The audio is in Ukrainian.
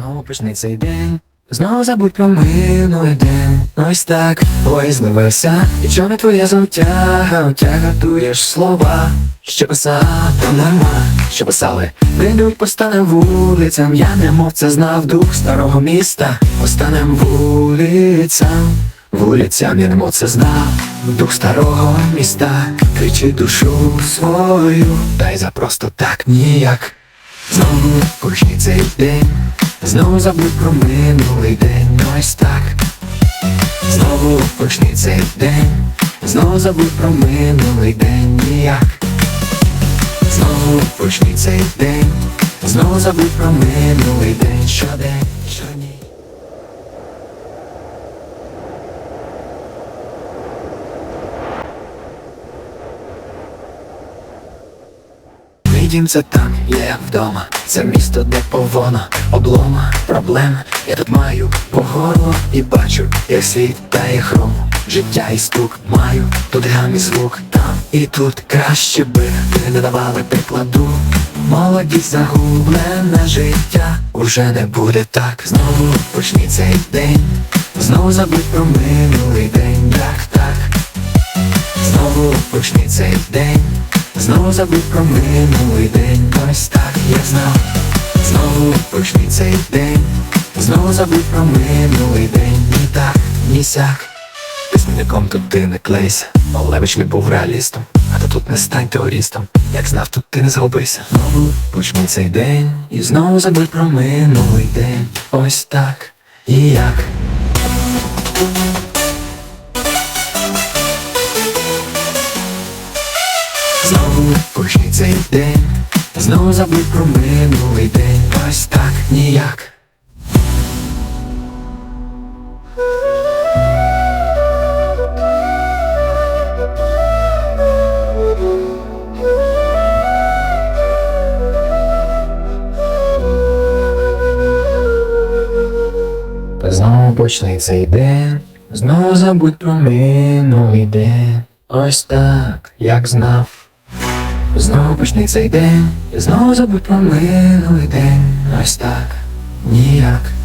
Знову почни цей день, знову забудь про минулий день. Ось так, ой, зливався, і чорне твоє зонтяга, тяга туєш слова, що писати нема, що писали. Прийдуть, постанем вулицям, я немов це знав. Дух старого міста, постанем вулицям. Вулицям я немов це знав, дух старого міста, кричи душу свою, дай за просто так ніяк. Знову почни цей день, знову забудь про минулий день, ось так. Знову почни цей день, знову забудь про минулий день, ніяк. Знову почни цей день, знову забудь про минулий день, щодень, дім це там, є вдома. Це місто, де повона, облома, проблем. Я тут маю погоду і бачу, як світ дає хрому. Життя і стук маю, тут гам і звук там і тут краще би ти не давали прикладу. Молодість загублене життя уже не буде так. Знову почни цей день, знову забудь про минулий день, так, так. Знову почни цей день, знову забудь про минулий день, ось так я знав. Знову почни цей день, знову забудь про минулий день, ні так, ні сяк. Письменником тут ти не клейся, Малевич не був реалістом, а то тут не стань теорістом. Як знав, тут ти не загубися. Знову почни цей день, і знову забудь про минулий день, ось так і як. Цей день, знову забудь про минулий день, ось так ніяк. Знову почни цей день, знову забудь про минулий день, ось так, як знав. Знову почни цей день, знову забуть про минулий день, ось так, ніяк.